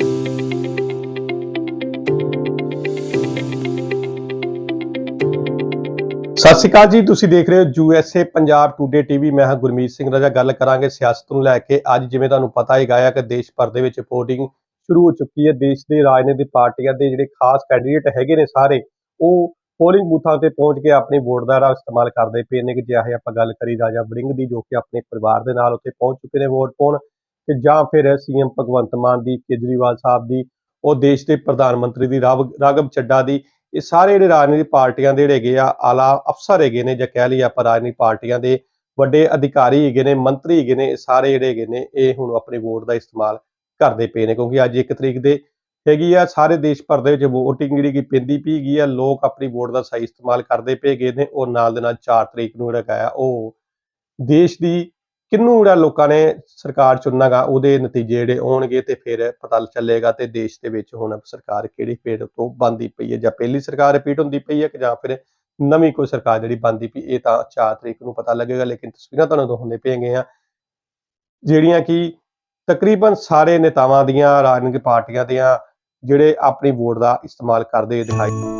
ਸਤਿ ਸ਼੍ਰੀ ਅਕਾਲ ਜੀ, ਤੁਸੀਂ ਦੇਖ ਰਹੇ ਹੋ U S A Punjab today TV ਮੈਂ ਹਾਂ ਗੁਰਮੀਤ ਸਿੰਘ ਰਾਜਾ। ਗੱਲ ਕਰਾਂਗੇ ਸਿਆਸਤ ਨੂੰ ਲੈ ਕੇ। ਅੱਜ ਜਿਵੇਂ ਤੁਹਾਨੂੰ ਪਤਾ ਹੀ ਗਾਇਆ ਕਿ ਦੇਸ਼ ਭਰ ਦੇ ਵਿੱਚ VOTING ਸ਼ੁਰੂ ਹੋ ਚੁੱਕੀ ਹੈ। ਦੇਸ਼ ਦੇ ਰਾਜਨੀਤਿਕ ਪਾਰਟੀਆਂ ਦੇ ਜਿਹੜੇ ਖਾਸ ਕੈਂਡੀਡੇਟ ਹੈਗੇ ਨੇ ਸਾਰੇ, ਉਹ ਪੋਲਿੰਗ ਬੂਥਾਂ ਤੇ ਪਹੁੰਚ ਕੇ ਆਪਣੀ ਵੋਟ ਦਾ ਜਿਹੜਾ ਇਸਤੇਮਾਲ ਕਰਦੇ ਪਏ ਨੇ ਕਿ ਚਾਹੇ ਆਪਾਂ ਗੱਲ ਕਰੀ ਰਾਜਾ ਵੜਿੰਗ ਦੀ, ਜੋ ਕਿ ਆਪਣੇ ਪਰਿਵਾਰ ਦੇ ਨਾਲ ਉੱਥੇ ਪਹੁੰਚ ਚੁੱਕੇ ਨੇ ਵੋਟ ਪਾਉਣ। ਤੇ ਜਾਂ ਫਿਰ ਸੀਐਮ ਭਗਵੰਤ ਮਾਨ ਦੀ, ਕੇਜਰੀਵਾਲ ਸਾਹਿਬ ਦੀ, ਉਹ ਦੇਸ਼ ਦੇ ਪ੍ਰਧਾਨ ਮੰਤਰੀ ਦੀ, ਰਾਵ- ਰਾਘਵ ਚੱਡਾ ਦੀ, ਇਹ ਸਾਰੇ ਜਿਹੜੇ ਰਾਜਨੀਤਿਕ ਪਾਰਟੀਆਂ ਦੇ ਜਿਹੜੇ ਹੈਗੇ ਆ, ਆਲਾ ਅਫਸਰ ਹੈਗੇ ਨੇ ਜਾਂ ਕਹਿ ਲਈਏ ਆਪਾਂ ਰਾਜਨੀਤਿਕ ਪਾਰਟੀਆਂ ਦੇ ਵੱਡੇ ਅਧਿਕਾਰੀ ਹੈਗੇ ਨੇ, ਮੰਤਰੀ ਹੈਗੇ ਨੇ ਇਹ ਸਾਰੇ ਜਿਹੜੇ ਹੈਗੇ ਨੇ, ਇਹ ਹੁਣ ਆਪਣੀ ਵੋਟ ਦਾ ਇਸਤੇਮਾਲ ਕਰਦੇ ਪਏ ਨੇ, ਕਿਉਂਕਿ ਅੱਜ 1 ਤਰੀਕ ਦੇ ਹੈਗੀ ਆ, ਸਾਰੇ ਦੇਸ਼ ਭਰ ਦੇ ਵਿੱਚ VOTING ਜਿਹੜੀ ਕੀ ਪੈਂਦੀ ਪਈ ਗਈ ਆ, ਲੋਕ ਆਪਣੀ ਵੋਟ ਦਾ ਸਹੀ ਇਸਤੇਮਾਲ ਕਰਦੇ ਪਏ ਗਏ ਨੇ ਔਰ ਨਾਲ ਦੇ ਨਾਲ 4 ਤਰੀਕ ਨੂੰ ਜਿਹੜਾ ਹੈਗਾ ਆ, ਉਹ ਦੇਸ਼ ਦੀ ਕਿੰਨੂੰ ਜਿਹੜਾ ਲੋਕਾਂ ਨੇ ਸਰਕਾਰ ਚੁਣਨਾਗਾ, ਉਹਦੇ ਨਤੀਜੇ ਜਿਹੜੇ ਆਉਣਗੇ ਤੇ ਫਿਰ ਪਤਾ ਚੱਲੇਗਾ ਤੇ ਦੇਸ਼ ਦੇ ਵਿੱਚ ਹੁਣ ਸਰਕਾਰ ਕਿਹੜੀ ਫੇਰ ਤੋਂ ਬੰਦੀ ਪਈ ਹੈ? ਜਾਂ ਪਹਿਲੀ ਸਰਕਾਰ ਰਿਪੀਟ ਹੁੰਦੀ ਪਈ ਹੈ ਕਿ ਜਾਂ ਫਿਰ ਨਵੀਂ ਕੋਈ ਸਰਕਾਰ ਜਿਹੜੀ ਬੰਦੀ ਪਈ, ਇਹ ਤਾਂ 4 ਤਰੀਕ ਨੂੰ ਪਤਾ ਲੱਗੇਗਾ, ਲੇਕਿਨ ਤਸਵੀਰਾਂ ਤੁਹਾਨੂੰ ਦਿਖਾਉਂਦੇ ਪਏਗੇ ਆ ਜਿਹੜੀਆਂ ਕਿ ਤਕਰੀਬਨ ਸਾਰੇ ਨੇਤਾਵਾਂ ਦੀਆਂ, ਰਾਜਨੀਤਿਕ ਪਾਰਟੀਆਂ ਦੀਆਂ, ਜਿਹੜੇ ਆਪਣੀ ਵੋਟ ਦਾ ਇਸਤੇਮਾਲ ਕਰਦੇ ਦਿਖਾਈ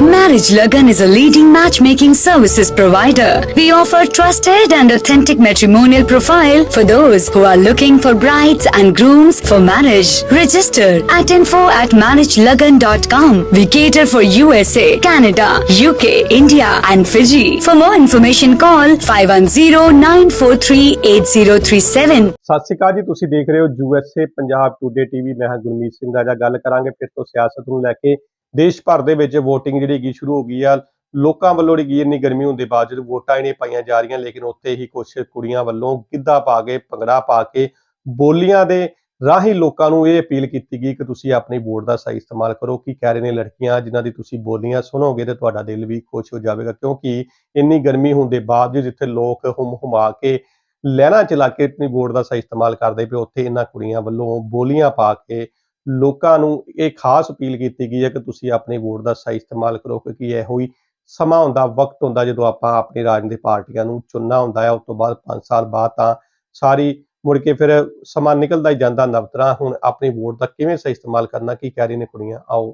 Marriage Lagan is a leading matchmaking services provider. We offer trusted and authentic matrimonial profile for those who are looking for brides and grooms for marriage. Register at info at marriagelagan.com. We cater for USA, Canada, UK, India and Fiji. For more information call 510-943-8037. ਸਤਿ ਸ਼੍ਰੀ ਅਕਾਲ ਜੀ ਤੁਸੀਂ ਦੇਖ ਰਹੇ ਹੋ USA Punjab today TV ਮੈਂ ਹਾਂ ਗੁਰਮੀਤ ਸਿੰਘ ਰਾਜਾ ਗੱਲ ਕਰਾਂਗੇ ਫਿਰ ਤੋਂ ਸਿਆਸਤ ਨੂੰ ਲੈ ਕੇ ਦੇਸ਼ ਭਰ ਦੇ ਵਿੱਚ VOTING ਜਿਹੜੀ ਹੈਗੀ ਸ਼ੁਰੂ ਹੋ ਗਈ ਆ, ਲੋਕਾਂ ਵੱਲੋਂ ਜਿਹੜੀ ਇੰਨੀ ਗਰਮੀ ਹੋਣ ਦੇ ਬਾਵਜੂਦ ਵੋਟਾਂ ਹੀ ਨਹੀਂ ਪਾਈਆਂ ਜਾ ਰਹੀਆਂ, ਲੇਕਿਨ ਉੱਥੇ ਹੀ ਕੁਝ ਕੁੜੀਆਂ ਵੱਲੋਂ ਗਿੱਧਾ ਪਾ ਕੇ, ਭੰਗੜਾ ਪਾ ਕੇ, ਬੋਲੀਆਂ ਦੇ ਰਾਹੀਂ ਲੋਕਾਂ ਨੂੰ ਇਹ ਅਪੀਲ ਕੀਤੀ ਗਈ ਕਿ ਤੁਸੀਂ ਆਪਣੀ ਵੋਟ ਦਾ ਸਹੀ ਇਸਤੇਮਾਲ ਕਰੋ। ਕੀ ਕਹਿ ਰਹੇ ਨੇ ਲੜਕੀਆਂ ਜਿਨ੍ਹਾਂ ਦੀ ਤੁਸੀਂ ਬੋਲੀਆਂ ਸੁਣੋਗੇ ਤੇ ਤੁਹਾਡਾ ਦਿਲ ਵੀ ਖੁਸ਼ ਹੋ ਜਾਵੇਗਾ, ਕਿਉਂਕਿ ਇੰਨੀ ਗਰਮੀ ਹੋਣ ਦੇ ਬਾਵਜੂਦ ਜਿੱਥੇ ਲੋਕ ਹੁਮ ਹੁਮਾ ਕੇ ਲਹਿਰਾਂ ਚਲਾ ਕੇ ਆਪਣੀ ਵੋਟ ਦਾ ਸਹੀ ਇਸਤੇਮਾਲ ਕਰਦੇ ਪਏ, ਉੱਥੇ ਇਹਨਾਂ ਕੁੜੀਆਂ ਵੱਲੋਂ ਬੋਲੀਆਂ ਪਾ ਕੇ ਲੋਕਾਂ ਨੂੰ ਇਹ ਖਾਸ ਅਪੀਲ ਕੀਤੀ ਗਈ ਹੈ ਕਿ ਤੁਸੀਂ ਆਪਣੀ ਵੋਟ ਦਾ ਸਹੀ ਇਸਤੇਮਾਲ ਕਰੋ, ਕਿਉਂਕਿ ਇਹੋ ਹੀ ਸਮਾਂ ਹੁੰਦਾ, ਵਕਤ ਹੁੰਦਾ ਜਦੋਂ ਆਪਾਂ ਆਪਣੀ ਰਾਜਨੀਤਿਕ ਪਾਰਟੀਆਂ ਨੂੰ ਚੁਣਨਾ ਹੁੰਦਾ ਹੈ। ਉਸ ਤੋਂ ਬਾਅਦ 5 ਸਾਲ ਬਾਅਦ ਤਾਂ ਸਾਰੀ ਮੁੜ ਕੇ ਫਿਰ ਸਮਾਂ ਨਿਕਲਦਾ ਹੀ ਜਾਂਦਾ ਨਵਤਰਾ। ਹੁਣ ਆਪਣੀ ਵੋਟ ਦਾ ਕਿਵੇਂ ਸਹੀ ਇਸਤੇਮਾਲ ਕਰਨਾ, ਕੀ ਕਹਿ ਰਹੀ ਨੇ ਕੁੜੀਆਂ? ਆਓ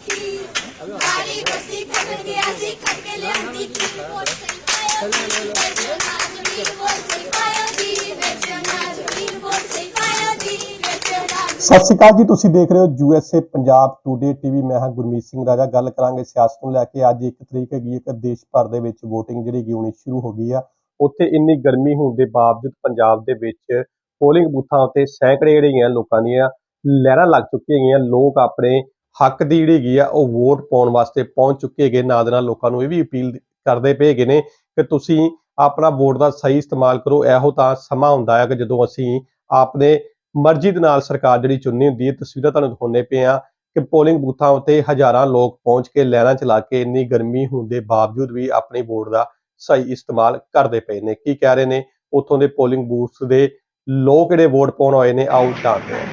ਦੱਸਦੇ ਹਾਂ। ਸਤਿ ਸ਼੍ਰੀ ਅਕਾਲ ਜੀ, ਤੁਸੀਂ ਦੇਖ ਰਹੇ ਹੋ ਯੂਐਸਏ ਪੰਜਾਬ ਟੂਡੇ ਟੀਵੀ ਮੈਂ ਹਾਂ ਗੁਰਮੀਤ ਸਿੰਘ ਰਾਜਾ। ਗੱਲ ਕਰਾਂਗੇ ਸਿਆਸਤ ਨੂੰ ਲੈ ਕੇ। ਅੱਜ ਇੱਕ ਤਰੀਕ ਹੈਗੀ ਹੈ ਕਿ ਦੇਸ਼ ਭਰ ਦੇ ਵਿੱਚ VOTING ਜਿਹੜੀ ਹੈਗੀ, ਹੋਣੀ ਸ਼ੁਰੂ ਹੋ ਗਈ ਆ। ਉੱਥੇ ਇੰਨੀ ਗਰਮੀ ਹੋਣ ਦੇ ਬਾਵਜੂਦ ਪੰਜਾਬ ਦੇ ਵਿੱਚ ਪੋਲਿੰਗ ਬੂਥਾਂ ਉੱਤੇ ਸੈਂਕੜੇ ਜਿਹੜੇ ਲੋਕਾਂ ਦੀਆਂ ਲਹਿਰਾਂ ਲੱਗ ਚੁੱਕੀਆਂ ਹੈਗੀਆਂ ਲੋਕ ਆਪਣੇ ਹੱਕ ਦੀ ਜਿਹੜੀ ਹੈਗੀ ਆ, ਉਹ ਵੋਟ ਪਾਉਣ ਵਾਸਤੇ ਪਹੁੰਚ ਚੁੱਕੇ ਹੈਗੇ। ਨਾਲ ਦੇ ਨਾਲ ਲੋਕਾਂ ਨੂੰ ਇਹ ਵੀ ਅਪੀਲ ਕਰਦੇ ਪਏ ਹੈਗੇ ਨੇ ਕਿ ਤੁਸੀਂ ਆਪਣਾ ਵੋਟ ਦਾ ਸਹੀ ਇਸਤੇਮਾਲ ਕਰੋ। ਇਹੋ ਤਾਂ ਸਮਾਂ ਹੁੰਦਾ ਹੈ ਕਿ ਜਦੋਂ ਅਸੀਂ ਆਪਣੇ ਮਰਜ਼ੀ ਦੇ ਨਾਲ ਸਰਕਾਰ ਜਿਹੜੀ ਚੁਣਨੀ ਹੁੰਦੀ ਹੈ, ਤਸਵੀਰਾਂ ਤੁਹਾਨੂੰ ਦਿਖਾਉਂਦੇ ਪਏ ਆ ਕਿ ਪੋਲਿੰਗ ਬੂਥਾਂ ਉੱਤੇ ਹਜ਼ਾਰਾਂ ਲੋਕ ਪਹੁੰਚ ਕੇ ਲਹਿਰਾਂ ਚਲਾ ਕੇ ਇੰਨੀ ਗਰਮੀ ਹੋਣ ਦੇ ਬਾਵਜੂਦ ਵੀ ਆਪਣੀ ਵੋਟ ਦਾ ਸਹੀ ਇਸਤੇਮਾਲ ਕਰਦੇ ਪਏ ਨੇ। ਕੀ ਕਹਿ ਰਹੇ ਨੇ? ਉੱਥੋਂ ਦੇ ਪੋਲਿੰਗ ਬੂਥ ਦੇ ਲੋਕ ਜਿਹੜੇ ਵੋਟ ਪਾਉਣ ਆਏ ਨੇ, ਆਓ ਜਾਣਦੇ ਹਾਂ।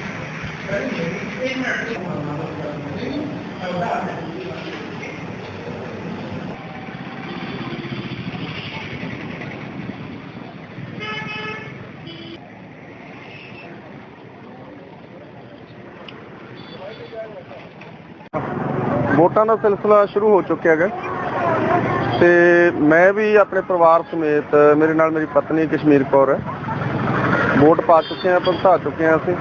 ਵੋਟਾਂ ਦਾ ਸਿਲਸਿਲਾ ਸ਼ੁਰੂ ਹੋ ਚੁੱਕਿਆ ਹੈਗਾ। ਤੇ ਮੈਂ ਵੀ ਆਪਣੇ ਪਰਿਵਾਰ ਸਮੇਤ, ਮੇਰੇ ਨਾਲ ਮੇਰੀ ਪਤਨੀ ਕਸ਼ਮੀਰ ਕੌਰ ਹੈ। ਵੋਟ ਪਾ ਚੁੱਕੇ ਹਾਂ, ਭੁਗਤਾ ਚੁੱਕੇ ਹਾਂ ਅਸੀਂ।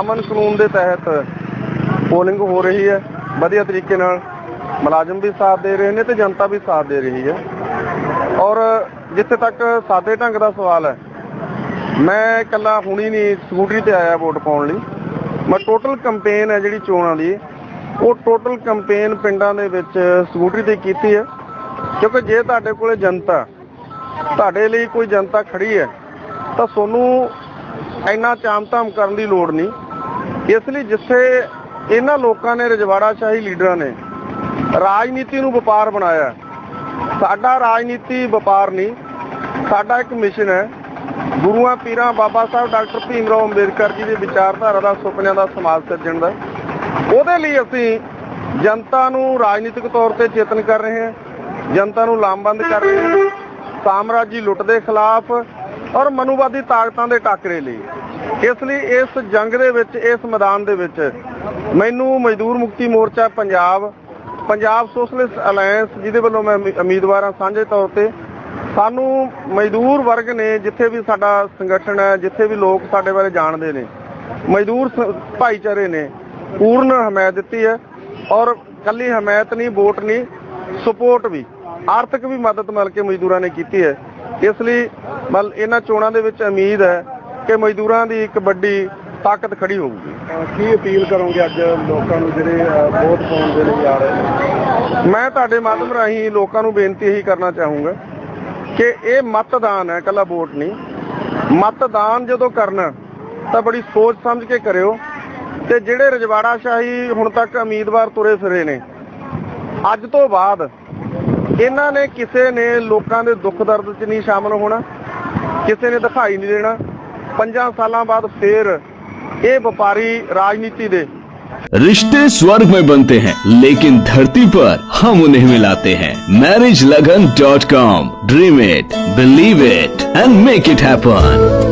ਅਮਨ ਕਾਨੂੰਨ ਦੇ ਤਹਿਤ ਪੋਲਿੰਗ ਹੋ ਰਹੀ ਹੈ। ਵਧੀਆ ਤਰੀਕੇ ਨਾਲ ਮੁਲਾਜ਼ਮ ਵੀ ਸਾਥ ਦੇ ਰਹੇ ਨੇ ਤੇ ਜਨਤਾ ਵੀ ਸਾਥ ਦੇ ਰਹੀ ਹੈ। ਔਰ ਜਿੱਥੇ ਤੱਕ ਸਾਦੇ ਢੰਗ ਦਾ ਸਵਾਲ ਹੈ, ਮੈਂ ਇਕੱਲਾ ਹੁਣੀ ਨਹੀਂ ਸਕੂਟਰੀ ਤੇ ਆਇਆ ਵੋਟ ਪਾਉਣ ਲਈ। ਮੈਂ ਟੋਟਲ ਕੈਂਪੇਨ ਹੈ ਜਿਹੜੀ ਚੋਣਾਂ ਦੀ, ਉਹ ਟੋਟਲ ਕੈਂਪੇਨ ਪਿੰਡਾਂ ਦੇ ਵਿੱਚ ਸਕੂਟਰੀ ਤੇ ਕੀਤੀ ਹੈ। ਕਿਉਂਕਿ ਜੇ ਤੁਹਾਡੇ ਕੋਲੇ ਜਨਤਾ, ਤੁਹਾਡੇ ਲਈ ਕੋਈ ਜਨਤਾ ਖੜੀ ਹੈ, ਤਾਂ ਤੁਹਾਨੂੰ ਇੰਨਾ ਚਾਮ-ਧਾਮ ਕਰਨ ਦੀ ਲੋੜ ਨਹੀਂ। ਇਸ ਲਈ ਜਿੱਥੇ ਇਹਨਾਂ ਲੋਕਾਂ ਨੇ ਰਜਵਾੜਾ ਸ਼ਾਹੀ ਲੀਡਰਾਂ ਨੇ ਰਾਜਨੀਤੀ ਨੂੰ ਵਪਾਰ ਬਣਾਇਆ ਸਾਡਾ ਰਾਜਨੀਤੀ ਵਪਾਰ ਨਹੀਂ, ਸਾਡਾ ਇੱਕ ਮਿਸ਼ਨ ਹੈ। ਗੁਰੂਆਂ ਪੀਰਾਂ ਬਾਬਾ ਸਾਹਿਬ ਡਾਕਟਰ ਭੀਮ ਰਾਓ ਅੰਬੇਦਕਰ ਜੀ ਦੀ ਵਿਚਾਰਧਾਰਾ ਦਾ, ਸੁਪਨਿਆਂ ਦਾ ਸਮਾਜ ਸਿਰਜਣ ਦਾ। ਉਹਦੇ ਲਈ ਅਸੀਂ ਜਨਤਾ ਨੂੰ ਰਾਜਨੀਤਿਕ ਤੌਰ ਤੇ ਚੇਤਨ ਕਰ ਰਹੇ ਹਾਂ, ਜਨਤਾ ਨੂੰ ਲਾਮਬੰਦ ਕਰ ਰਹੇ ਹਾਂ। ਸਾਮਰਾਜੀ ਲੁੱਟ ਦੇ ਖਿਲਾਫ ਔਰ ਮਨੂਵਾਦੀ ਤਾਕਤਾਂ ਦੇ ਟਾਕਰੇ ਲਈ। ਇਸ ਲਈ ਇਸ ਜੰਗ ਦੇ ਵਿੱਚ, ਇਸ ਮੈਦਾਨ ਦੇ ਵਿੱਚ ਮੈਨੂੰ ਮਜ਼ਦੂਰ ਮੁਕਤੀ ਮੋਰਚਾ ਪੰਜਾਬ ਪੰਜਾਬ ਸੋਸ਼ਲਿਸਟ ਅਲਾਈਅੰਸ ਜਿਹਦੇ ਵੱਲੋਂ ਮੈਂ ਉਮੀਦਵਾਰ ਹਾਂ ਸਾਂਝੇ ਤੌਰ ਤੇ, ਸਾਨੂੰ ਮਜ਼ਦੂਰ ਵਰਗ ਨੇ ਜਿੱਥੇ ਵੀ ਸਾਡਾ ਸੰਗਠਨ ਹੈ, ਜਿੱਥੇ ਵੀ ਲੋਕ ਸਾਡੇ ਬਾਰੇ ਜਾਣਦੇ ਨੇ, ਮਜ਼ਦੂਰ ਭਾਈਚਾਰੇ ਨੇ, ਪੂਰਨ ਹਮਾਇਤ ਦਿੱਤੀ ਹੈ ਔਰ ਕੱਲੀ ਹਮਾਇਤ ਨਹੀਂ, ਵੋਟ ਨਹੀਂ ਸਪੋਰਟ ਵੀ, ਆਰਥਿਕ ਵੀ ਮਦਦ ਮਿਲ ਕੇ ਮਜ਼ਦੂਰਾਂ ਨੇ ਕੀਤੀ ਹੈ। ਇਸ ਲਈ ਮਤਲਬ ਇਹਨਾਂ ਚੋਣਾਂ ਦੇ ਵਿੱਚ ਉਮੀਦ ਹੈ ਕਿ ਮਜ਼ਦੂਰਾਂ ਦੀ ਇੱਕ ਵੱਡੀ ਤਾਕਤ ਖੜੀ ਹੋਊਗੀ। ਕੀ ਅਪੀਲ ਕਰੋਗੇ ਅੱਜ ਲੋਕਾਂ ਨੂੰ ਜਿਹੜੇ ਵੋਟ ਪਾਉਣ ਦੇ ਲਈ ਆ ਰਹੇ ਨੇ? ਮੈਂ ਤੁਹਾਡੇ ਮਾਧਿਅਮ ਰਾਹੀਂ ਲੋਕਾਂ ਨੂੰ ਬੇਨਤੀ ਇਹੀ ਕਰਨਾ ਚਾਹੂੰਗਾ ਕਿ ਇਹ ਮਤਦਾਨ ਹੈ ਕੱਲਾ ਵੋਟ ਨਹੀਂ। ਮਤਦਾਨ ਜਦੋਂ ਕਰਨਾ ਤਾਂ ਬੜੀ ਸੋਚ ਸਮਝ ਕੇ ਕਰਿਓ ਤੇ ਜਿਹੜੇ ਰਜਵਾੜਾ ਸ਼ਾਹੀ ਹੁਣ ਤੱਕ ਉਮੀਦਵਾਰ ਤੁਰੇ ਫਿਰੇ ਨੇ ਅੱਜ ਤੋਂ ਬਾਅਦ ਇਹਨਾਂ ਨੇ ਕਿਸੇ ਨੇ ਲੋਕਾਂ ਦੇ ਦੁੱਖ ਦਰਦ 'ਚ ਨਹੀਂ ਸ਼ਾਮਲ ਹੋਣਾ ਕਿਸੇ ਨੇ ਦਿਖਾਈ ਨਹੀਂ ਦੇਣਾ। ਪੰਜਾਂ ਸਾਲਾਂ ਬਾਅਦ ਫੇਰ ये व्यापारी राजनीति दे। रिश्ते स्वर्ग में बनते हैं, लेकिन धरती पर हम उन्हें मिलाते हैं। Marriage Lagan dot com dream it believe it and make it happen